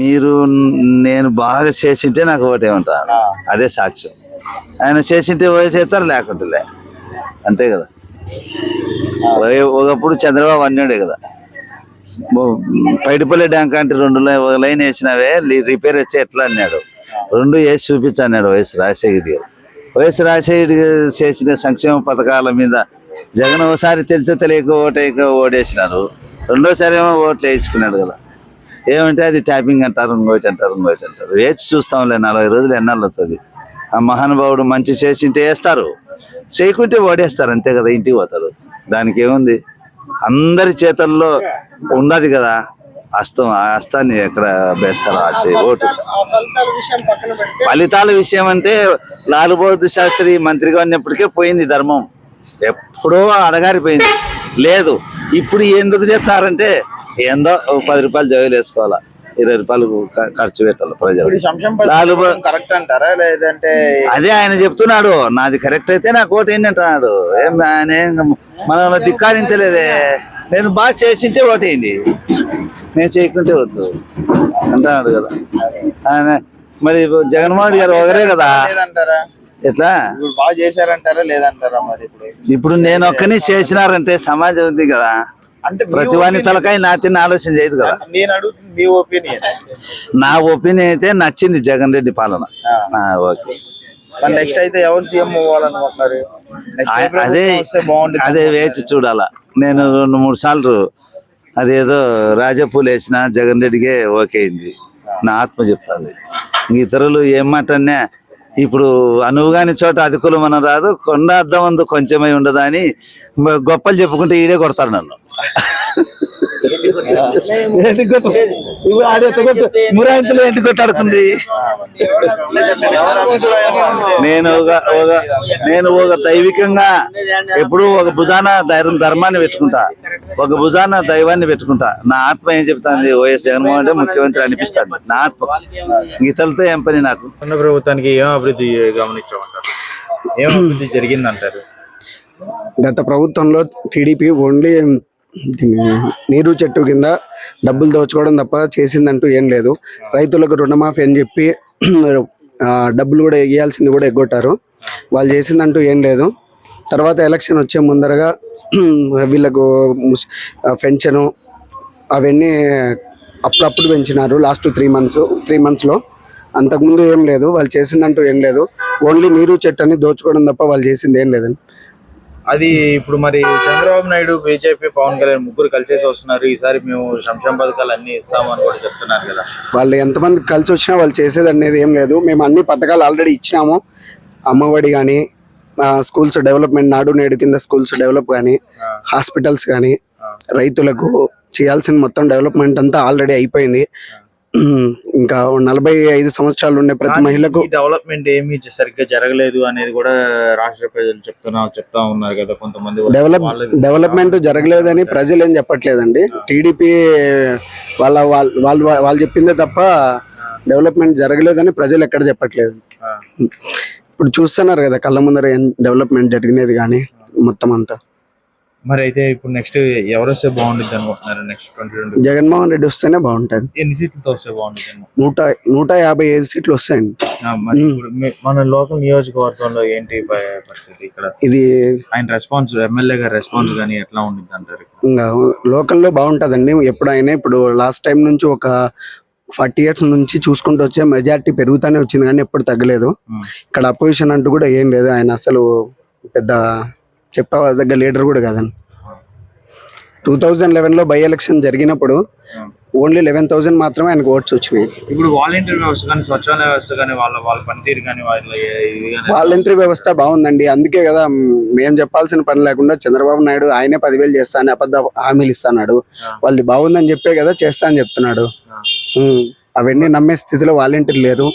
మీరు నేను బాగా చేసింటే నాకు ఒకటే ఉంటాను అదే సాక్ష్యం. ఆయన చేసింటే ఓ చేస్తారు లేకుంటే లే. అంతే కదా? ఒకప్పుడు చంద్రబాబు అన్నాడే కదా. పైడిపల్లి డ్యాంక్ అంటే రెండు ఒక లైన్ వేసినవే రిపేర్ వచ్చి ఎట్లా అన్నాడు? రెండు వేసి చూపించు అన్నాడు వైఎస్ రాజశేఖర్ గారు. వైఎస్ రాజశేఖర్ చేసిన సంక్షేమ పథకాల మీద జగన్ ఒకసారి తెలిసో తెలియక ఓటేక ఓడేసినారు రెండోసారి ఏమో ఓట్లు వేయించుకున్నాడు కదా. ఏమంటే అది ట్యాపింగ్ అంటారు ఇంకోటి అంటారు ఇంకోటి అంటారు. వేచి చూస్తాంలే నలభై రోజులు ఎన్నాళ్ళు వస్తుంది? ఆ మహానుభావుడు మంచి చేసింటే వేస్తారు. చేయకుంటే ఓడేస్తారు అంతే కదా ఇంటికి పోతారు. దానికి ఏముంది అందరి చేతల్లో ఉండదు కదా అస్తం ఆ హస్తాన్ని ఎక్కడ వేస్తారు? ఆ చేయి ఓటు. ఫలితాల విషయం ఫలితాల విషయం అంటే లాలు బహదూర్ శాస్త్రి మంత్రిగా ఉన్నప్పటికే పోయింది ధర్మం. ఎప్పుడో అడగారిపోయింది. లేదు. ఇప్పుడు ఎందుకు చేస్తారంటే ఏందో పది రూపాయలు జోయిలు వేసుకోవాలా? ఇరవై రూపాయలు ఖర్చు పెట్టాలి ప్రజలు. కరెక్ట్ అంటారా? లేదంటే అదే ఆయన చెప్తున్నాడు నాది కరెక్ట్ అయితే నాకు ఓటు ఏంటి అంటున్నాడు. ఏం ఆయన మనం ధిక్కారించలేదే. నేను బాగా చేసింటే ఓటేయండి నేను చేయకుంటే వద్దు. అంటున్నాడు కదా. ఆయన మరి జగన్మోహన్ రెడ్డి గారు ఒకరే కదా. లేదంటారా? ఎట్లా? బాగా చేశారంటారా? లేదంటారా మరి ఇప్పుడు? ఇప్పుడు నేను ఒక్కని చేసినారంటే సమాజం ఉంది కదా. అంటే ప్రతి వాని తలకాయ నాతిని ఆలోచన చేయదు కదా. నేను అడుగుతుంది మీ ఒపీనియన్ నా ఒపీనియన్ అయితే నచ్చింది జగన్ రెడ్డి పాలన. ఓకే. నెక్స్ట్ అయితే ఎవరు సీఎం అవ్వాలనుకుంటున్నారు? అదే అదే వేచి చూడాల. నేను రెండు మూడు సార్లు అదేదో రాజపూలు వేసిన జగన్ రెడ్డికే ఓకే అయింది. నా ఆత్మ చెప్తాది. ఇతరులు ఏం మాట అన్నా ఇప్పుడు అనువుగాని చోట అధికులు మనం రాదు కొండ అర్థం అందు కొంచెమై ఉండదా అని గొప్పలు చెప్పుకుంటే ఈడే కొడతారు నన్ను. ఇప్పుడు ఆడే? మురాయింతలు నేను ఒక ఒక నేను ఒక దైవికంగా ఎప్పుడు ఒక భుజాన ధైర్యం ధర్మాన్ని పెట్టుకుంటా. ఒక భుజాన దైవాన్ని పెట్టుకుంటా. నా ఆత్మ ఏం చెప్తాంది? వైఎస్ జగన్మోహన్ రెడ్డి ముఖ్యమంత్రి అనిపిస్తాను నా ఆత్మ. ఇతరులతో ఏం పని నాకు? ఉన్న ప్రభుత్వానికి ఏం అభివృద్ధి గమనించమంటారు? ఏం అభివృద్ధి జరిగిందంటారు? గత ప్రభుత్వంలో టీడీపీ ఓన్లీ నీరు చెట్టు కింద డబ్బులు దోచుకోవడం తప్ప చేసిందంటూ ఏం లేదు. రైతులకు రుణమాఫీ అని చెప్పి డబ్బులు కూడా ఇవ్వాల్సింది కూడా ఎగ్గొట్టారు. వాళ్ళు చేసిందంటూ ఏం లేదు. తర్వాత ఎలక్షన్ వచ్చే ముందరగా వీళ్ళకు పెన్షను అవన్నీ అప్పుడప్పుడు పెంచినారు. లాస్ట్ త్రీ మంత్స్ త్రీ మంత్స్లో అంతకుముందు ఏం లేదు. వాళ్ళు చేసిందంటూ ఏం లేదు. ఓన్లీ నీరు చెట్టు అని దోచుకోవడం తప్ప వాళ్ళు చేసింది ఏం లేదండి. అది ఇప్పుడు మరి చంద్రబాబు నాయుడు బీజేపీ పవన్ కళ్యాణ్ ముగ్గురు కలిసేసి వస్తున్నారు. ఈసారి మేము సంక్షేమ పథకాలు అన్ని ఇస్తామని కూడా చెప్తున్నారు కదా. వాళ్ళు ఎంతమంది కలిసి వచ్చినా వాళ్ళు చేసేది అనేది ఏం లేదు. మేము అన్ని పథకాలు ఆల్రెడీ ఇచ్చినాము. అమ్మఒడి కానీ స్కూల్స్ డెవలప్మెంట్ నాడు నేడు కింద స్కూల్స్ డెవలప్ కానీ హాస్పిటల్స్ కానీ రైతులకు చేయాల్సిన మొత్తం డెవలప్మెంట్ అంతా ఆల్రెడీ అయిపోయింది. ఇంకా నలభై ఐదు సంవత్సరాలు ఉండే ప్రతి మహిళకు డెవలప్మెంట్ ఏమీ సరిగ్గా జరగలేదు అనేది కూడా రాష్ట్ర ప్రజలు చెప్తున్నా చెప్తా ఉన్నారు కదా కొంతమంది డెవలప్ డెవలప్మెంట్ జరగలేదని ప్రజలు ఏం చెప్పట్లేదండి. టీడీపీ వాళ్ళ వాళ్ళ- వాళ్ళు చెప్పిందే తప్ప డెవలప్మెంట్ జరగలేదని ప్రజలు ఎక్కడ చెప్పట్లేదు. ఇప్పుడు చూస్తున్నారు కదా కళ్ళ ముందర డెవలప్మెంట్ జరిగినది కానీ మొత్తం అంతా. మరి అయితే ఇప్పుడు నెక్స్ట్ ఎవరు వస్తే బాగుంటుంది అనుకుంటున్నారు? Next twenty twenty Jaganmohan Reddy వస్తేనే బాగుంటది. ఎన్ని సీట్లతో వస్తే బాగుంటుంది? నూట నూట యాభై ఐదు సీట్లు వస్తాయండి. ఇప్పుడు మన లోకల్ నియోజకవర్గంలో ఏంటి పరిస్థితి ఇక్కడ? ఇది ఆయన రెస్పాన్స్ ఎమ్మెల్యే గారి రెస్పాన్స్ కానీ ఎట్లా ఉంటుంది అంటారు ఇంకా లోకల్లో బాగుంటుందండి. ఎప్పుడైనా ఇప్పుడు లాస్ట్ టైం నుంచి ఒక ఫార్టీ ఇయర్స్ నుంచి చూసుకుంటూ వచ్చే మెజారిటీ పెరుగుతానే వచ్చింది కానీ ఎప్పుడు తగ్గలేదు. ఇక్కడ అపోజిషన్ అంటూ కూడా ఏం లేదు. ఆయన అసలు పెద్ద దగ్గర లీడర్ కూడా కాదండి టూ థౌజండ్ లెవెన్లో బై ఎలక్షన్ జరిగినప్పుడు ఓన్లీ లెవెన్ థౌసండ్ మాత్రమే ఆయనకు ఓట్స్ వచ్చినాయి. ఇప్పుడు వాలంటీర్ వ్యవస్థ కానీ స్వచ్ఛాలయ వ్యవస్థ కానీ వాళ్ళ వాళ్ళ పనితీరు కానీ వాలంటరీ వ్యవస్థ బాగుందండి. అందుకే కదా మేము చెప్పాల్సిన పని లేకుండా చంద్రబాబు నాయుడు ఆయనే పదివేలు చేస్తా అని అబద్ధ హామీలు ఇస్తున్నాడు. వాళ్ళది బాగుందని చెప్పే కదా చేస్తా అని చెప్తున్నాడు. అవన్నీ నమ్మే స్థితిలో వాలంటీర్ లేరు.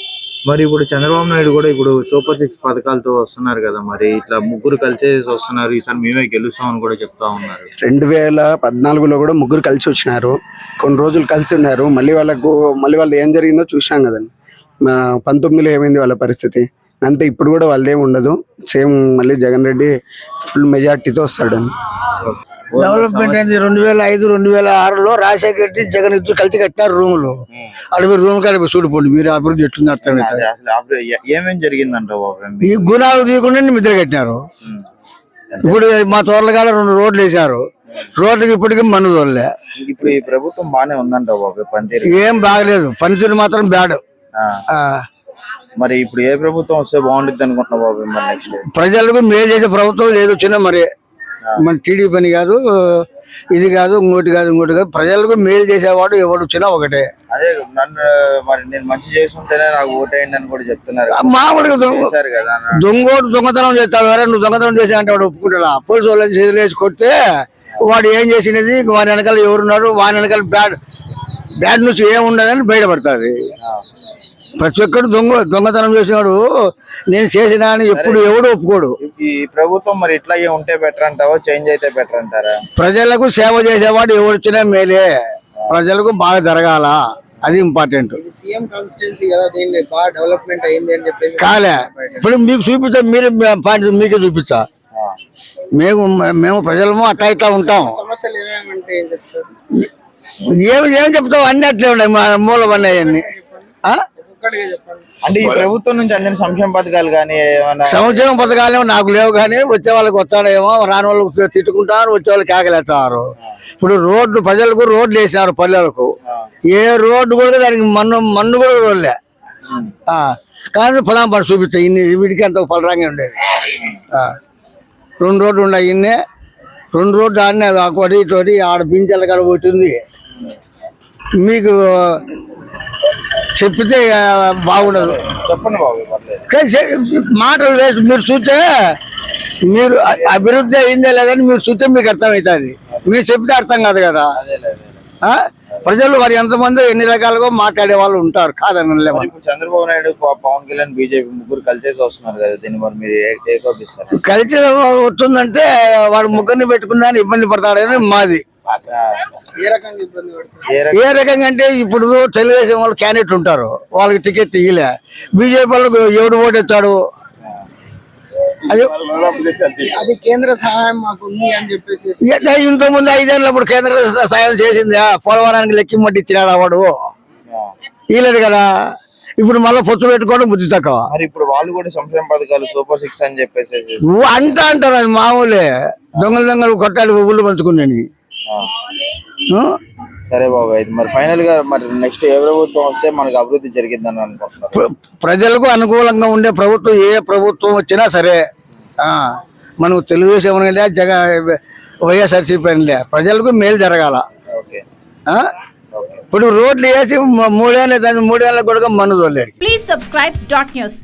మరి ఇప్పుడు చంద్రబాబు నాయుడు కూడా ఇప్పుడు సూపర్ సిక్స్ పథకాలతో వస్తున్నారు కదా మరి ఇట్లా ముగ్గురు కలిసేసి వస్తున్నారు. ఈసారి మేమే గెలుస్తామని కూడా చెప్తా ఉన్నారు. రెండు వేల పద్నాలుగులో కూడా ముగ్గురు కలిసి వచ్చినారు. కొన్ని రోజులు కలిసి ఉన్నారు. మళ్ళీ వాళ్ళకు మళ్ళీ వాళ్ళు ఏం జరిగిందో చూసాం కదండి. పంతొమ్మిదిలో ఏమైంది వాళ్ళ పరిస్థితి? అంతే ఇప్పుడు కూడా వాళ్ళదేం ఉండదు. సేమ్ మళ్ళీ జగన్ రెడ్డి ఫుల్ మెజార్టీతో వస్తాడు. డెవలప్మెంట్ అయింది రెండు వేల ఐదు రెండు వేల ఆరులో రాజశేఖర రెడ్డి జగన్ ఇద్దరు కలిసి కట్టారు రూములు. అడిగి రూమ్ కాడ చూడిపోండి మీరు అభివృద్ధి ఎట్లుంది అర్థమవుతుంది అదే అసలు అప్పుడు ఏ- ఏమేం జరిగిందంటావు బాబు ఈ గుణాలు తీయకుండా నిద్ర కట్టినారు. ఇప్పుడు మా తోటల కాడ రెండు రోడ్లు వేసారు రోడ్లకి ఇప్పటికీ మన్ను తోలలే. ఇప్పుడు ఈ ప్రభుత్వం బానే ఉందంటావు బాబు పనితీరు. ఏం బాగలేదు. పనితీరు మాత్రం బ్యాడ్. మరి ఇప్పుడు ఏ ప్రభుత్వం వస్తే బాగుంటుంది అనుకుంటున్నావు బాబు ప్రజలకు మేలు చేసే ప్రభుత్వం ఏది వచ్చినా మరి మన టీడీపీ పని కాదు ఇది కాదు ఇంకోటి కాదు ఇంకోటి కాదు. ప్రజలకు మేలు చేసేవాడు ఎవడు వచ్చినా ఒకటే. అదే నన్ను మరి నేను మంచి చేస్తుంటేనే నాకు ఓటేయండి అని కూడా చెప్తున్నారు మామూలుగా దొంగ చేశారు కదా అన్న. దొంగోడు దొంగతనం చేస్తాడు వేరే నువ్వు దొంగతనం చేసా అంటే వాడు ఒప్పుకుంటాడా? పోలీసు వాళ్ళని చేతులు వేసి కొడితే వాడు ఏం చేసినది? వాని వెనకాల ఎవరున్నారు? వాని వెనకాల బ్యాడ్ బ్యాడ్ న్యూస్ ఏం ఉండదని బయటపడుతుంది ప్రతి ఒక్కడు దొంగ దొంగతనం చేసినాడు. నేను చేసినా అని ఎప్పుడు ఎవడు ఒప్పుకోడు. ఈ ప్రభుత్వం మరి ఇట్లాగే ఉంటే బెటర్ అంటావా? చేంజ్ అయితే బెటర్ అంటారా? ప్రజలకు సేవ చేసేవాడు ఎవరు వచ్చినా మేలే. ప్రజలకు బాగా జరగాల? అది ఇంపార్టెంట్ సీఎం కాన్స్టిట్యున్సీ కదా దీన్ని బాగా డెవలప్మెంట్ అయింది అని చెప్పేసి కాలే. ఇప్పుడు మీకు చూపిస్తా మీరు పాయింట్ మీకే చూపిస్తా. ఆ. మేము మేము ప్రజలము అట్లా ఇట్లా ఉంటాం. సమస్యలు ఏమేమంటే ఏం చెప్తారు? ఏమి ఏం చెప్తావు? అన్ని అట్లే ఉన్నాయి మా మూలమన్నీ అంటే ఈ ప్రభుత్వం నుంచి అందిన సంక్షేమ పథకాలు కానీ సంవత్సరం పథకాలేమో నాకు లేవు కానీ వచ్చే వాళ్ళకి వస్తాడేమో రాని వాళ్ళకి తిట్టుకుంటారు వచ్చే వాళ్ళకి కేకలేస్తారు. ఇప్పుడు రోడ్లు ప్రజలకు రోడ్లు వేసినారు పల్లెలకు. ఏ రోడ్డు కూడా దానికి మన్ను మన్ను కూడా రోడ్లే ఆ, కానీ పొలం పడి చూపిస్తాయి ఇన్ని వీడికి అంత పలరంగా ఉండేది. ఆ. రెండు రోడ్లు ఉన్నాయి ఇన్నే. రెండు రోడ్లు ఆడినే ఒకటి ఇటు ఆడ బించాల కాడ పోతుంది. మీకు చెప్పితే బాగుండదు. చెప్పండి బాబు మాటలు వేస్ట్ మీరు చూస్తే మీరు అభివృద్ధి అయిందే లేదని మీరు చూస్తే మీకు అర్థమవుతుంది. మీరు చెప్తే అర్థం కాదు కదా? ప్రజలు వారు ఎంతమంది ఎన్ని రకాలుగా మాట్లాడే వాళ్ళు ఉంటారు కాదని చంద్రబాబు నాయుడు పవన్ కళ్యాణ్ బీజేపీ ముగ్గురు కలిసేసి వస్తున్నారు కదా దీన్ని మరి మీరు ఏకోపిస్తారు కలిసి వస్తుందంటే వాడు ముగ్గురిని పెట్టుకున్నా ఇబ్బంది పడతాడని మాది. ఏ రకంగా అంటే ఇప్పుడు తెలుగుదేశం వాళ్ళు క్యాండిడేట్ ఉంటారు. వాళ్ళకి టికెట్ ఇయ్యలే. బీజేపీ వాళ్ళకు ఎవడు ఓటెత్తాడు అది అది కేంద్ర సహాయం మాకు ఉంది అని చెప్పేసి ఎట్లా ఇంత ముందు ఐదేళ్ళప్పుడు కేంద్ర సాయం చేసింది? పోలవరానికి లెక్కిమ్మట్టి ఇచ్చినాడు వాడు? ఇలేదు కదా. ఇప్పుడు మళ్ళీ పొత్తు పెట్టుకోవడం బుద్ధి తక్కువ. మరి ఇప్పుడు వాళ్ళు కూడా సంక్షేమ పథకాలు సూపర్ సిక్స్ అని చెప్పేసి అంటా అంటారు అది మామూలే. దొంగలు దొంగలు కొట్టాలి ఊళ్ళు పంచుకున్నాని సరే బాబు అయితే మరి ఫైనల్గా మరి నెక్స్ట్ ఏ ప్రభుత్వం వస్తే మనకు అభివృద్ధి జరిగిందని అనుకుంటున్నారు. ప్ర- ప్రజలకు అనుకూలంగా ఉండే ప్రభుత్వం ఏ ప్రభుత్వం వచ్చినా సరే ఆ, మనకు తెలుగుదేశం లే జగ వైఎస్ఆర్సీపీ లే ప్రజలకు మేలు జరగాల. ఓకే. ఆ? ఇప్పుడు రోడ్లు వేసి మూడేళ్ళు దాని మూడేళ్ళ కూడా తోలేడు. Please subscribe dot news.